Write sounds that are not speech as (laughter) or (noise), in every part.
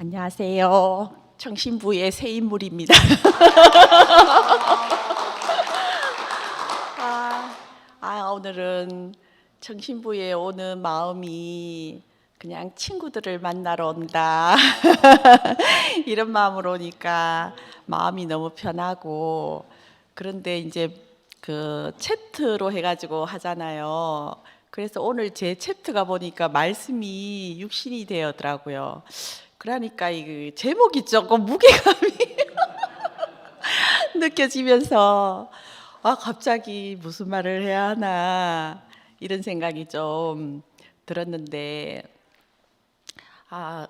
안녕하세요. 청신부의 새 인물입니다. (laughs) 아, 아, 오늘은 청신부에 오는 마음이 그냥 친구들을 만나러 온다. (laughs) 이런 마음으로 오니까 마음이 너무 편하고 그런데 이제 그 채트로 해가지고 하잖아요. 그래서 오늘 제 채트가 보니까 말씀이 육신이 되었더라고요. 그러니까 이 제목이 조금 무게감이 (laughs) 느껴지면서 아 갑자기 무슨 말을 해야 하나 이런 생각이 좀 들었는데 아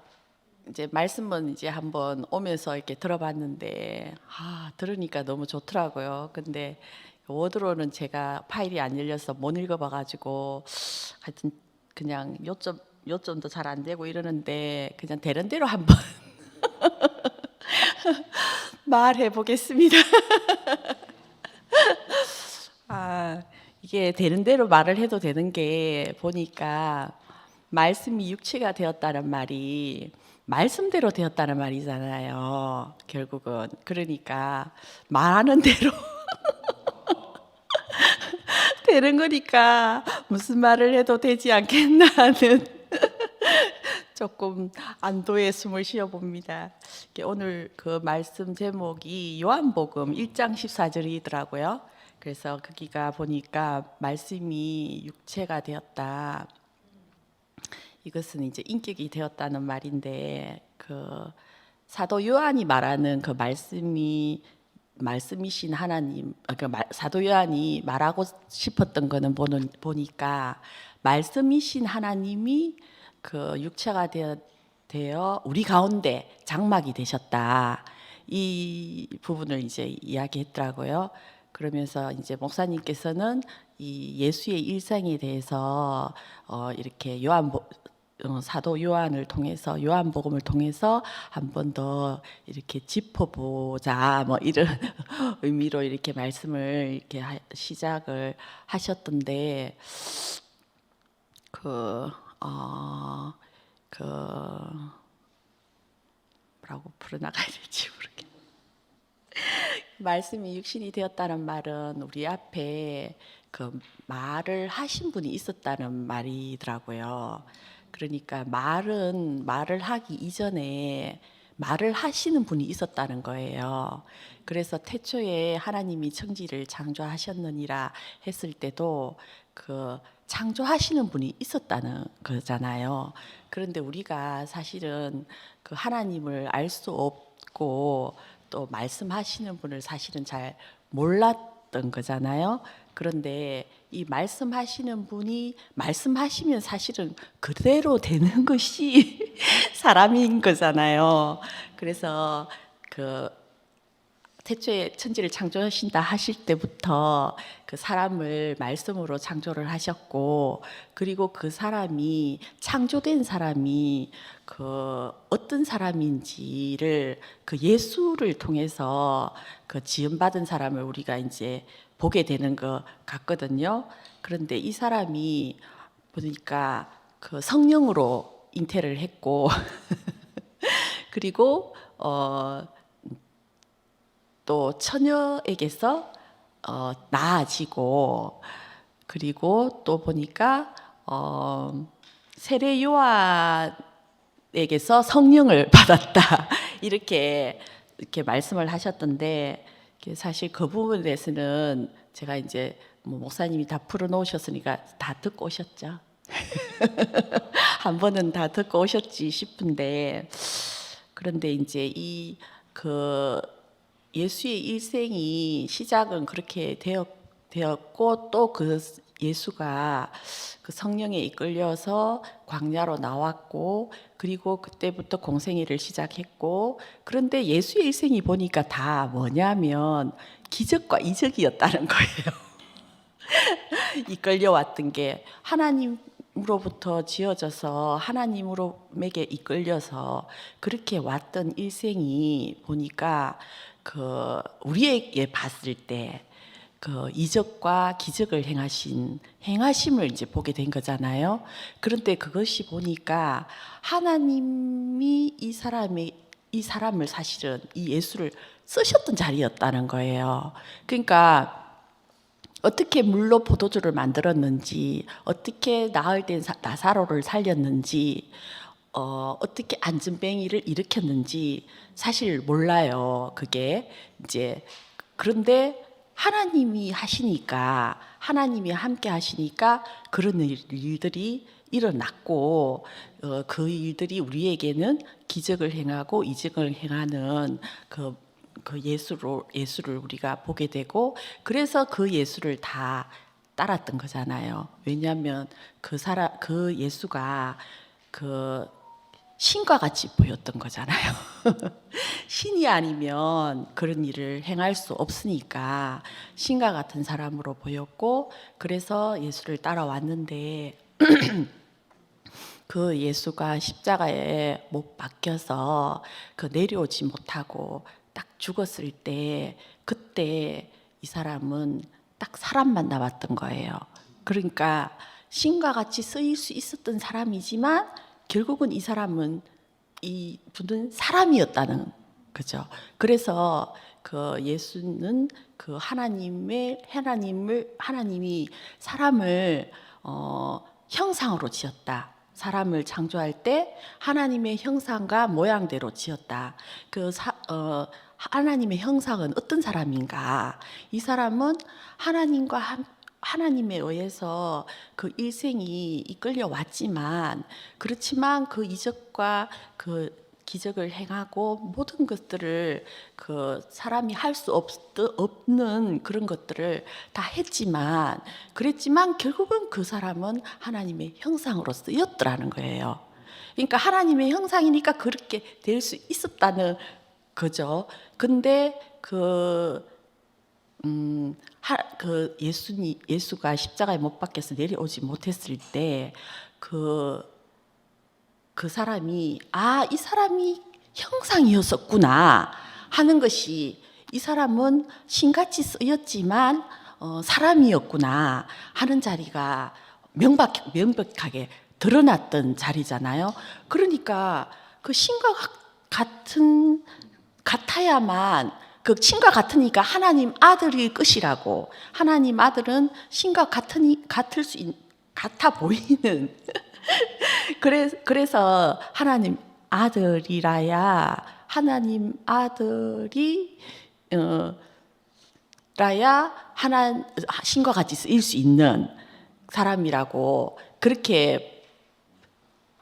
이제 말씀은 이제 한번 오면서 이렇게 들어봤는데 아 들으니까 너무 좋더라고요. 근데 워드로는 제가 파일이 안 열려서 못 읽어봐가지고 하여튼 그냥 요점 요점도 잘 안 되고 이러는데 그냥 되는 대로 한번 (laughs) 말해 보겠습니다. (laughs) 아 이게 되는 대로 말을 해도 되는 게 보니까 말씀이 육체가 되었다는 말이 말씀대로 되었다는 말이잖아요. 결국은 그러니까 말하는 대로 (laughs) 되는 거니까 무슨 말을 해도 되지 않겠나 하는 조금 안도의 숨을 쉬어 봅니다. 이게 오늘 그 말씀 제목이 요한복음 1장 14절이더라고요. 그래서 거기가 보니까 말씀이 육체가 되었다. 이것은 이제 인격이 되었다는 말인데 그 사도 요한이 말하는 그 말씀이 말씀이신 하나님, 아, 그 말- 사도 요한이 말하고 싶었던 거는 보는 보니까 말씀이신 하나님이 그 육체가 되어, 되어 우리 가운데 장막이 되셨다. 이 부분을 이제 이야기했더라고요. 그러면서 이제 목사님께서는 이 예수의 일생에 대해서 어 이렇게 요한 어, 사도 요한을 통해서 요한복음을 통해서 한 번 더 이렇게 짚어보자 뭐 이런 (laughs) 의미로 이렇게 말씀을 이렇게 하- 시작을 하셨던데 그 어, 그 뭐라고 풀어나가야 될지 모르겠네. (laughs) 말씀이 육신이 되었다는 말은 우리 앞에 그 말을 하신 분이 있었다는 말이더라고요. 그러니까 말은 말을 하기 이전에 말을 하시는 분이 있었다는 거예요. 그래서 태초에 하나님이 천지를 창조하셨느니라 했을 때도 그 창조하시는 분이 있었다는 거잖아요. 그런데 우리가 사실은 그 하나님을 알 수 없고 또 말씀하시는 분을 사실은 잘 몰랐던 거잖아요. 그런데 이 말씀하시는 분이 말씀하시면 사실은 그대로 되는 (laughs) 것이 사람인 거잖아요. 그래서 그 태초에 천지를 창조하신다 하실 때부터 그 사람을 말씀으로 창조를 하셨고 그리고 그 사람이 창조된 사람이 그 어떤 사람인지를 그 예수를 통해서 그 지음 받은 사람을 우리가 이제 보게 되는 것 같거든요. 그런데 이 사람이 보니까 그 성령으로 잉태를 했고 (laughs) 그리고 어 또 처녀에게서 어, 나아지고 그리고 또 보니까 어, 세례 요한에게서 성령을 (laughs) 받았다 이렇게 이렇게 말씀을 하셨던데 사실 그 부분에 대해서는 제가 이제 뭐 목사님이 다 풀어놓으셨으니까 다 듣고 오셨죠. (laughs) 한 번은 다 듣고 오셨지 싶은데 그런데 이제 이그 예수의 일생이 시작은 그렇게 되었, 되었고 또 그 예수가 그 성령에 이끌려서 광야로 나왔고 그리고 그때부터 공생애를 시작했고 그런데 예수의 일생이 보니까 다 뭐냐면 기적과 이적이었다는 거예요. (laughs) 이끌려 왔던 게 하나님으로부터 지어져서 하나님으로에게 이끌려서 그렇게 왔던 일생이 보니까 그 우리에게 봤을 때 그 이적과 기적을 행하신 행하심을 이제 보게 된 거잖아요. 그런데 그것이 보니까 하나님 하나님이 이 사람의 이 사람을 사실은 이 예수를 쓰셨던 자리였다는 거예요. 그러니까 어떻게 물로 포도주를 만들었는지, 어떻게 나흘 된 사- 나사로를 살렸는지, 어, 어떻게 안전뱅이를 일으켰는지 사실 몰라요. 그게 이제 그런데 하나님이 하시니까 하나님이 함께 하시니까 그런 일- 일들이 일어났고 어, 그 일들이 우리에게는 기적을 행하고 이적을 행하는 그, 그 예수로 예수를 우리가 보게 되고 그래서 그 예수를 다 따랐던 거잖아요. 왜냐하면 그 사람 그 예수가 그 신과 같이 보였던 거잖아요. (laughs) 신이 아니면 그런 일을 행할 수 없으니까 신과 같은 사람으로 보였고 그래서 예수를 따라왔는데 (clears throat) 그 예수가 십자가에 못 박혀서 그 내려오지 못하고 딱 죽었을 때 그때 이 사람은 딱 사람만 남았던 거예요. 그러니까 신과 같이 쓰일 수 있었던 사람이지만 결국은 이 사람은 이 분은 사람이었다는 거죠. 그래서 그 예수는 그 하나님의 하나님을 하나님이 사람을 어, 형상으로 지었다. 사람을 창조할 때 하나님의 형상과 모양대로 지었다. 그 사, 어, 하나님의 형상은 어떤 사람인가? 이 사람은 하나님과 함, 하나님에 의해서 그 일생이 이끌려 왔지만 그렇지만 그 이적과 그 기적을 행하고 모든 것들을 그 사람이 할 수 없는 그런 것들을 다 했지만 그랬지만 결국은 그 사람은 하나님의 형상으로 쓰였더라는 거예요. 그러니까 하나님의 형상이니까 그렇게 될 수 있었다는 거죠. 근데 그 음, 하, 그 예수니 예수가 십자가에 못 박혀서 내려오지 못했을 때그그 사람이 아, 이 사람이 형상이었었구나 하는 것이 이 사람은 신같이 쓰였지만 어, 사람이었구나 하는 자리가 명박, 명백하게 드러났던 자리잖아요. 그러니까 그 신과 같은 같아야만 그 신과 같으니까 하나님 아들일 것이라고. 하나님 아들은 신과 같으니 같을 수 있, 같아 보이는. (laughs) 그래, 그래서 하나님 아들이라야 하나님 아들이 어, 라야 하나 신과 같이 쓰일 수 있는 사람이라고 그렇게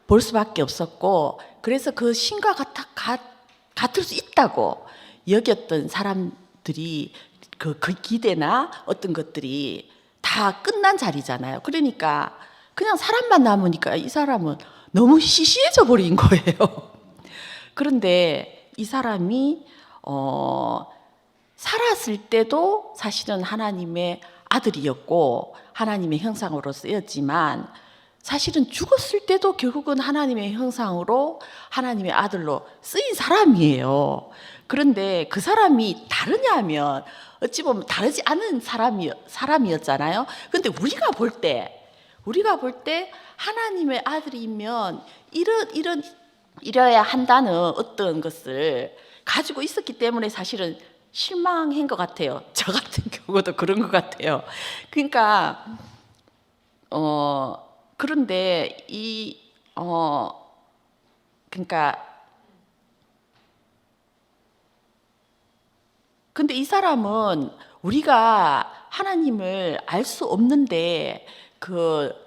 볼 수밖에 없었고 그래서 그 신과 같아 같, 같을 수 있다고 여겼던 사람들이 그, 그 기대나 어떤 것들이 다 끝난 자리잖아요. 그러니까 그냥 사람만 남으니까 이 사람은 너무 시시해져 버린 거예요. (laughs) 그런데 이 사람이 어, 살았을 때도 사실은 하나님의 아들이었고 하나님의 형상으로 쓰였지만 사실은 죽었을 때도 결국은 하나님의 형상으로 하나님의 아들로 쓰인 사람이에요. 그런데 그 사람이 다르냐면 어찌 보면 다르지 않은 사람이 사람이었잖아요. 근데 우리가 볼 때 우리가 볼 때 하나님의 아들이면 이런 이런 이래야 한다는 어떤 것을 가지고 있었기 때문에 사실은 실망한 것 같아요. (laughs) 저 같은 경우도 그런 것 같아요. 그러니까 어 그런데 이 어 그러니까 근데 이 사람은 우리가 하나님을 알 수 없는데 그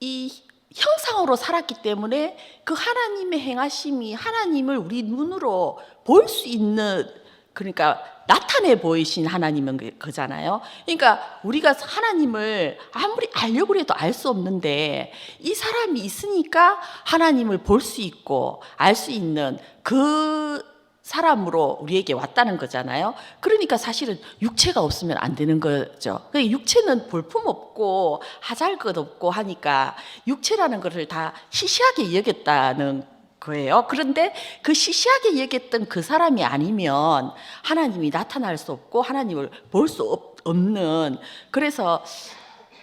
이 형상으로 살았기 때문에 그 하나님의 행하심이 하나님을 우리 눈으로 볼 수 있는 그러니까 나타내 보이신 하나님은 그- 그잖아요. 그러니까 우리가 하나님을 아무리 알려고 해도 알 수 없는데 이 사람이 있으니까 하나님을 볼 수 있고 알 수 있는 그 사람으로 우리에게 왔다는 거잖아요. 그러니까 사실은 육체가 없으면 안 되는 거죠. 그 육체는 볼품 없고 하잘 것 없고 하니까 육체라는 것을 다 시시하게 여겼다는 거예요. 그런데 그 시시하게 여겼던 그 사람이 아니면 하나님이 나타날 수 없고 하나님을 볼 수 없는 그래서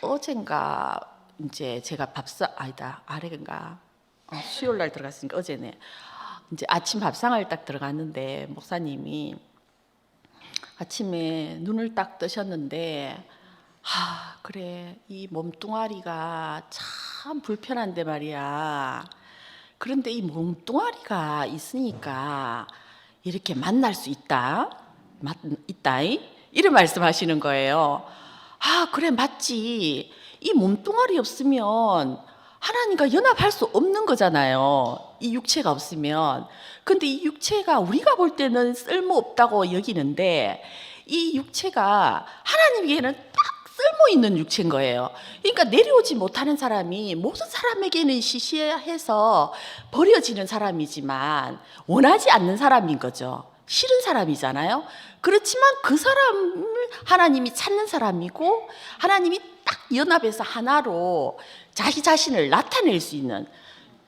어젠가 이제 제가 밥사 아니다 아래인가 어, 수요일 날 들어갔으니까 어제네 이제 아침 밥상을 딱 들어갔는데 목사님이 아침에 눈을 딱 뜨셨는데 하 그래 이 몸뚱아리가 참 불편한데 말이야. 그런데 이 몸뚱아리가 있으니까 이렇게 만날 수 있다. 맞, 있다. 이? 이런 말씀하시는 거예요. 아, 그래, 맞지. 이 몸뚱아리 없으면 하나님과 연합할 수 없는 거잖아요. 이 육체가 없으면. 근데 이 육체가 우리가 볼 때는 쓸모 없다고 여기는데 이 육체가 하나님에게는 딱 쓸모 있는 육체인 거예요. 그러니까 내려오지 못하는 사람이 모든 사람에게는 시시해서 버려지는 사람이지만 원하지 않는 사람인 거죠. 싫은 사람이잖아요. 그렇지만 그 사람을 하나님이 찾는 사람이고 하나님이 딱 연합해서 하나로 자기 자신을 나타낼 수 있는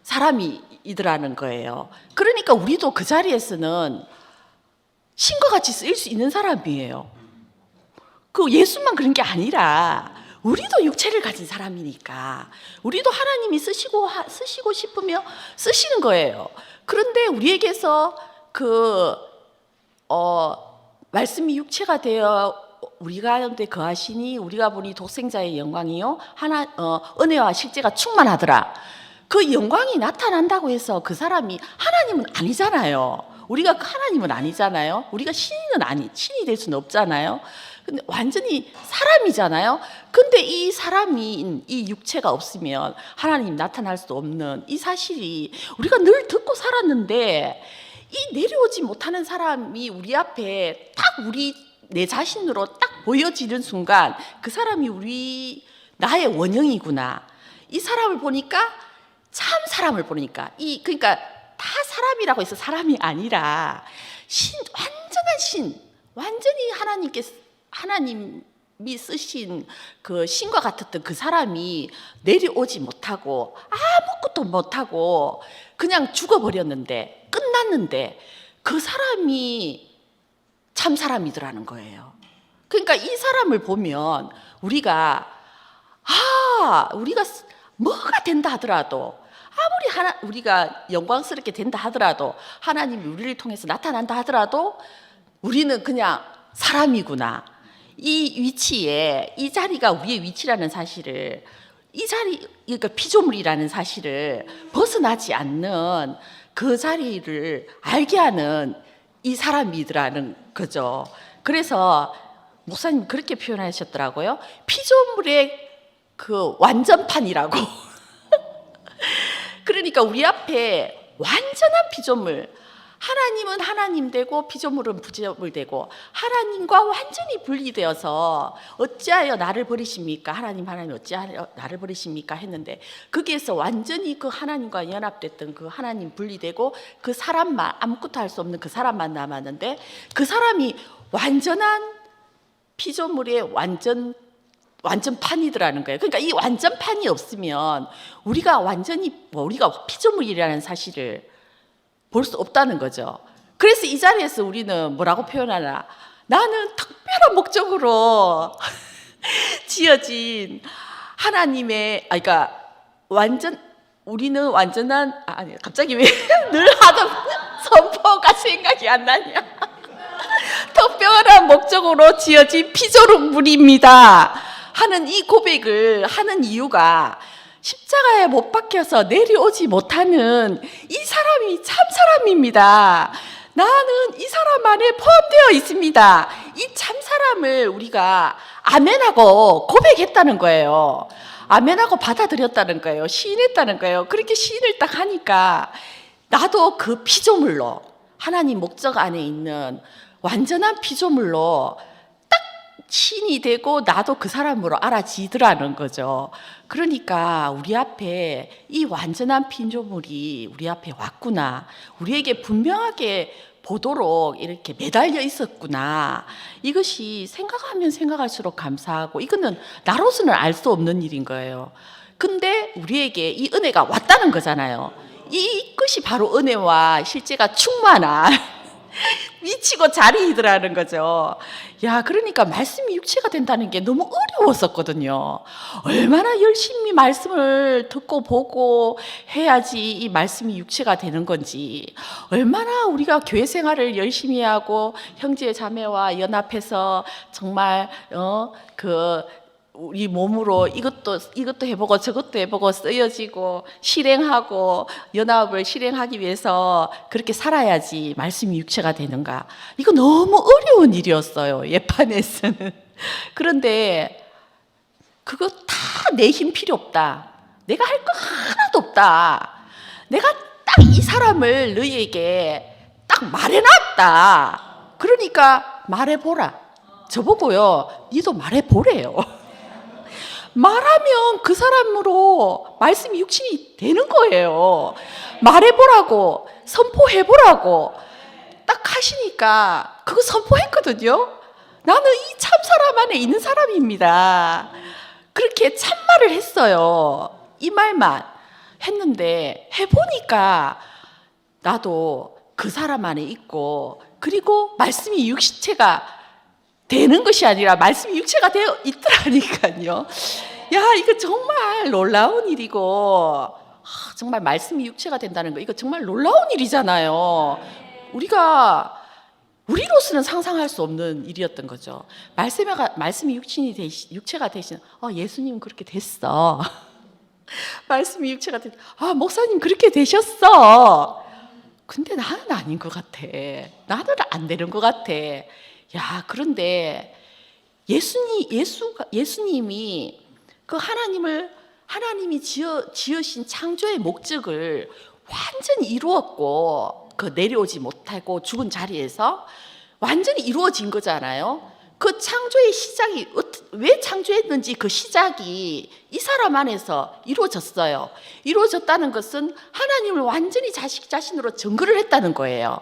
사람이더라는 거예요. 그러니까 우리도 그 자리에서는 신과 같이 쓰일 수 있는 사람이에요. 그 예수만 그런 게 아니라 우리도 육체를 가진 사람이니까 우리도 하나님이 쓰시고 하- 쓰시고 싶으며 쓰시는 거예요. 그런데 우리에게서 그 어, 말씀이 육체가 되어 우리 가운데 거하시니 우리가 보니 독생자의 영광이요 하나 어, 은혜와 실제가 충만하더라. 그 영광이 나타난다고 해서 그 사람이 하나님은 아니잖아요. 우리가 그 하나님은 아니잖아요. 우리가 신은 아니 신이 될 수는 없잖아요. 근데 완전히 사람이잖아요. 근데 이 사람이 이 육체가 없으면 하나님 나타날 수 없는 이 사실이 우리가 늘 듣고 살았는데 이 내려오지 못하는 사람이 우리 앞에 딱 우리 내 자신으로 딱 보여지는 순간 그 사람이 우리 나의 원형이구나. 이 사람을 보니까 참 사람을 보니까 이 그러니까 다 사람이라고 해서 사람이 아니라 신 완전한 신 완전히 하나님께 하나님이 쓰신 그 신과 같았던 그 사람이 내려오지 못하고 아무것도 못하고 그냥 죽어버렸는데 끝났는데 그 사람이 참 사람이더라는 거예요. 그러니까 이 사람을 보면 우리가 아 우리가 쓰- 뭐가 된다 하더라도 아무리 하나 우리가 영광스럽게 된다 하더라도 하나님이 우리를 통해서 나타난다 하더라도 우리는 그냥 사람이구나. 이 위치에 이 자리가 우리의 위치라는 사실을 이 자리 그러니까 피조물이라는 사실을 벗어나지 않는 그 자리를 알게 하는 이 사람이더라는 거죠. 그래서 목사님 그렇게 표현하셨더라고요. 피조물의 그 완전판이라고. (laughs) 그러니까 우리 앞에 완전한 피조물 하나님은 하나님 되고 피조물은 피조물 되고 하나님과 완전히 분리되어서 어찌하여 나를 버리십니까? 하나님 하나님 어찌하여 나를 버리십니까? 했는데 거기에서 완전히 그 하나님과 연합됐던 그 하나님 분리되고 그 사람만 아무것도 할 수 없는 그 사람만 남았는데 그 사람이 완전한 피조물의 완전 완전판이더라는 거예요. 그러니까 이 완전판이 없으면 우리가 완전히 뭐 우리가 피조물이라는 사실을 볼 수 없다는 거죠. 그래서 이 자리에서 우리는 뭐라고 표현하나? 나는 특별한 목적으로 (laughs) 지어진 하나님의 아 그러니까 완전 우리는 완전한 아, 아니 갑자기 왜 (laughs) 늘 하던 선포가 생각이 안 나냐? (laughs) 특별한 목적으로 지어진 피조물입니다. 하는 이 고백을 하는 이유가 십자가에 못 박혀서 내려오지 못하는 이 사람이 참 사람입니다. 나는 이 사람 안에 포함되어 있습니다. 이 참 사람을 우리가 아멘하고 고백했다는 거예요. 아멘하고 받아들였다는 거예요. 시인했다는 거예요. 그렇게 시인을 딱 하니까 나도 그 피조물로 하나님 목적 안에 있는 완전한 피조물로 딱 신이 되고 나도 그 사람으로 알아지더라는 거죠. 그러니까 우리 앞에 이 완전한 피조물이 우리 앞에 왔구나. 우리에게 분명하게 보도록 이렇게 매달려 있었구나. 이것이 생각하면 생각할수록 감사하고 이거는 나로서는 알 수 없는 일인 거예요. 근데 우리에게 이 은혜가 왔다는 거잖아요. 이것이 바로 은혜와 실제가 충만한 (laughs) 미치고 자리이더라는 거죠. 야, 그러니까 말씀이 육체가 된다는 게 너무 어려웠었거든요. 얼마나 열심히 말씀을 듣고 보고 해야지 이 말씀이 육체가 되는 건지, 얼마나 우리가 교회 생활을 열심히 하고 형제 자매와 연합해서 정말 어 그 우리 몸으로 이것도 이것도 해보고 저것도 해보고 쓰여지고 실행하고 연합을 실행하기 위해서 그렇게 살아야지 말씀이 육체가 되는가. 이거 너무 어려운 일이었어요 예판에서는. (laughs) 그런데 그거 다 내 힘 필요 없다. 내가 할 거 하나도 없다. 내가 딱 이 사람을 너희에게 딱 말해놨다. 그러니까 말해보라. 저보고요 니도 말해보래요 (laughs) 말하면 그 사람으로 말씀이 육신이 되는 거예요. 말해보라고, 선포해보라고 딱 하시니까 그거 선포했거든요. 나는 이 참 사람 안에 있는 사람입니다. 그렇게 참말을 했어요. 이 말만 했는데 해보니까 나도 그 사람 안에 있고 그리고 말씀이 육체가 되는 것이 아니라 말씀이 육체가 되어 있더라니까요. 야, 이거 정말 놀라운 일이고 아, 정말 말씀이 육체가 된다는 거 이거 정말 놀라운 일이잖아요. 우리가 우리로서는 상상할 수 없는 일이었던 거죠. 말씀이 말씀이 육신이 되시, 육체가 되신 어, 예수님 그렇게 됐어. (laughs) 말씀이 육체가 됐. 아 목사님 그렇게 되셨어. 근데 나는 아닌 것 같아. 나는 안 되는 것 같아. 야, 그런데 예수님, 예수가, 예수님이 그 하나님을, 하나님이 지어, 지으신 창조의 목적을 완전히 이루었고, 그 내려오지 못하고 죽은 자리에서 완전히 이루어진 거잖아요. 그 창조의 시작이 왜 창조했는지 그 시작이 이 사람 안에서 이루어졌어요. 이루어졌다는 것은 하나님을 완전히 자식 자신으로 증거를 했다는 거예요.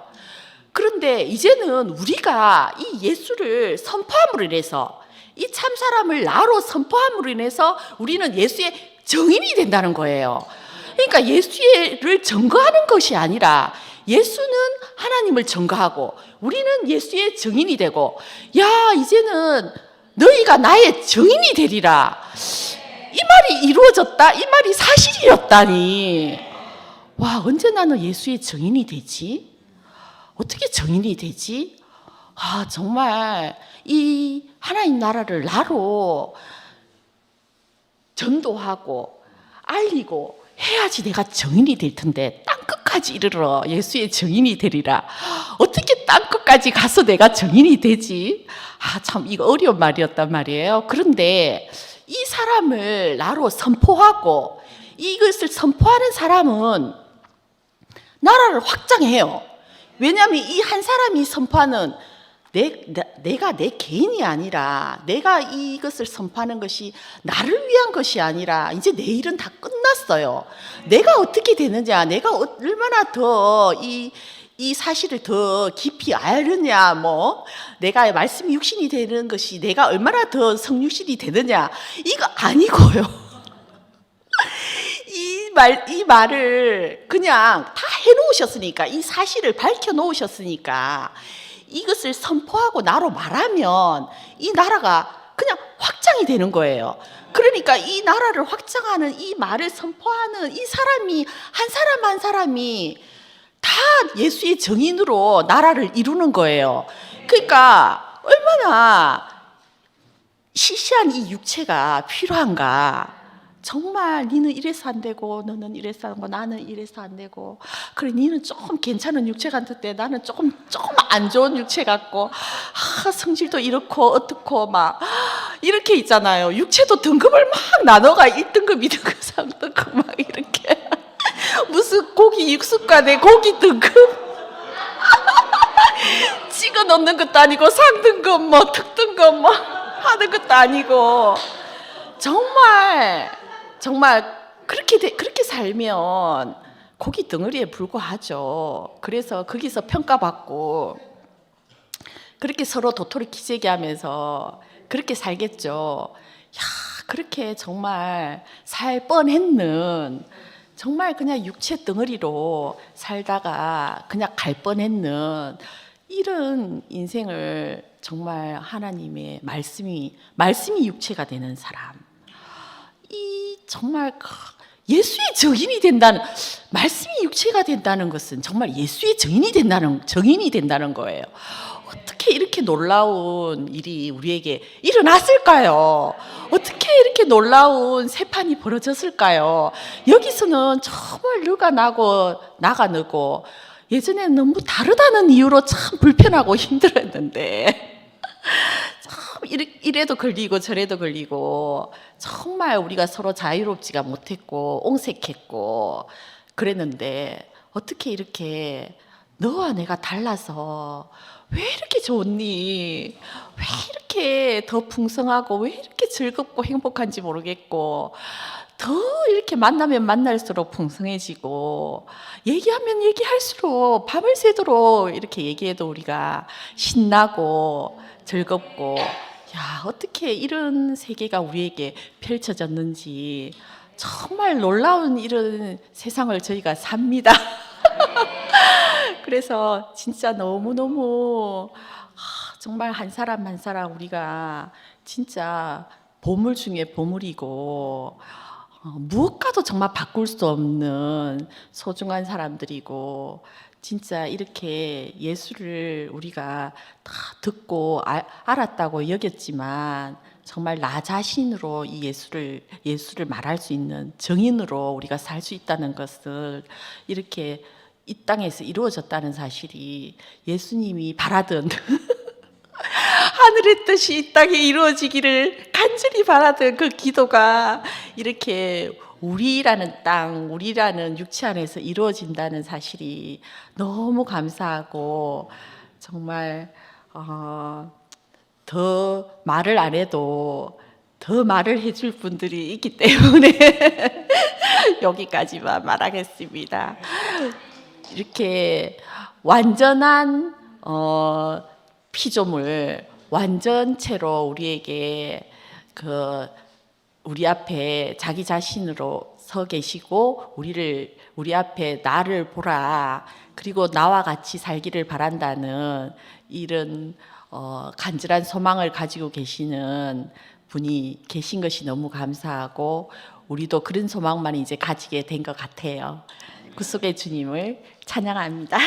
그런데 이제는 우리가 이 예수를 선포함으로 인해서 이 참 사람을 나로 선포함으로 인해서 우리는 예수의 정인이 된다는 거예요. 그러니까 예수를 증거하는 것이 아니라 예수는 하나님을 증거하고 우리는 예수의 증인이 되고 야 이제는 너희가 나의 증인이 되리라 이 말이 이루어졌다 이 말이 사실이었다니 와 언제 나는 예수의 증인이 되지? 어떻게 정인이 되지? 아, 정말 이 하나님 나라를 나로 전도하고 알리고 해야지 내가 정인이 될 텐데 땅 끝까지 이르러 예수의 정인이 되리라. 어떻게 땅 끝까지 가서 내가 정인이 되지? 아, 참 이거 어려운 말이었단 말이에요. 그런데 이 사람을 나로 선포하고 이것을 선포하는 사람은 나라를 확장해요. 왜냐하면 이 한 사람이 선포하는 내, 내가 내 개인이 아니라 내가 이것을 선포하는 것이 나를 위한 것이 아니라 이제 내 일은 다 끝났어요. 내가 어떻게 되느냐, 내가 어, 얼마나 더 이, 이 사실을 더 깊이 알느냐, 뭐, 내가 말씀이 육신이 되는 것이 내가 얼마나 더 성육신이 되느냐, 이거 아니고요. 이 말, 이 말을 그냥 다 해놓으셨으니까, 이 사실을 밝혀놓으셨으니까, 이것을 선포하고 나로 말하면 이 나라가 그냥 확장이 되는 거예요. 그러니까 이 나라를 확장하는 이 말을 선포하는 이 사람이 한 사람 한 사람이 다 예수의 정인으로 나라를 이루는 거예요. 그러니까 얼마나 시시한 이 육체가 필요한가. 정말 니는 이래서 안 되고 너는 이래서 안 되고 나는 이래서 안 되고. 그래 니는 조금 괜찮은 육체 같은데 나는 조금 조금 안 좋은 육체 같고. 아, 성질도 이렇고 어떻고 막. 이렇게 있잖아요. 육체도 등급을 막 나눠가 1등급 2등급 3등급 막 이렇게. 무슨 고기 육수과대 고기 등급. (laughs) 찍어 넣는 것도 아니고 상등급 뭐 특등급 뭐 하는 것도 아니고. 정말 정말 그렇게 되, 그렇게 살면 고기 덩어리에 불과하죠. 그래서 거기서 평가받고 그렇게 서로 도토리 키재기 하면서 그렇게 살겠죠. 야, 그렇게 정말 살 뻔했는 정말 그냥 육체 덩어리로 살다가 그냥 갈 뻔했는 이런 인생을 정말 하나님의 말씀이 말씀이 육체가 되는 사람. 이 정말 그 예수의 증인이 된다는 말씀이 육체가 된다는 것은 정말 예수의 증인이 된다는 증인이 된다는 거예요. 어떻게 이렇게 놀라운 일이 우리에게 일어났을까요? 어떻게 이렇게 놀라운 세판이 벌어졌을까요? 여기서는 정말 누가 나고 나가 너고 예전에 너무 다르다는 이유로 참 불편하고 (laughs) 힘들었는데 참 이래- 이래도 걸리고 저래도 걸리고 정말 우리가 서로 자유롭지가 못했고 옹색했고 그랬는데 어떻게 이렇게 너와 내가 달라서 왜 이렇게 좋니? 왜 이렇게 더 풍성하고 왜 이렇게 즐겁고 행복한지 모르겠고 더 이렇게 만나면 만날수록 풍성해지고 얘기하면 얘기할수록 밤을 새도록 이렇게 얘기해도 우리가 신나고 즐겁고 야 어떻게 이런 세계가 우리에게 펼쳐졌는지 정말 놀라운 이런 세상을 저희가 삽니다. (laughs) 그래서 진짜 너무너무 아, 정말 한 사람 한 사람 우리가 진짜 보물 중에 보물이고 어, 무엇과도 정말 바꿀 수 없는 소중한 사람들이고 진짜 이렇게 예수를 우리가 다 듣고 아- 알았다고 여겼지만 정말 나 자신으로 이 예수를 예수를 말할 수 있는 정인으로 우리가 살 수 있다는 것을 이렇게 이 땅에서 이루어졌다는 사실이 예수님이 바라던 (laughs) 하늘의 뜻이 이 땅에 이루어지기를 간절히 바라던 그 기도가 이렇게 우리라는 땅, 우리라는 육체 안에서 이루어진다는 사실이 너무 감사하고 정말 어, 더 말을 안 해도 더 말을 해줄 분들이 있기 (laughs) 때문에 여기까지만 말하겠습니다. 이렇게 완전한 어, 피조물 완전체로 우리에게 그 우리 앞에 자기 자신으로 서 계시고 우리를 우리 앞에 나를 보라 그리고 나와 같이 살기를 바란다는 이런 어, 간절한 소망을 가지고 계시는 분이 계신 것이 너무 감사하고 우리도 그런 소망만 이제 가지게 된 것 같아요. 그 속에 주님을 찬양합니다.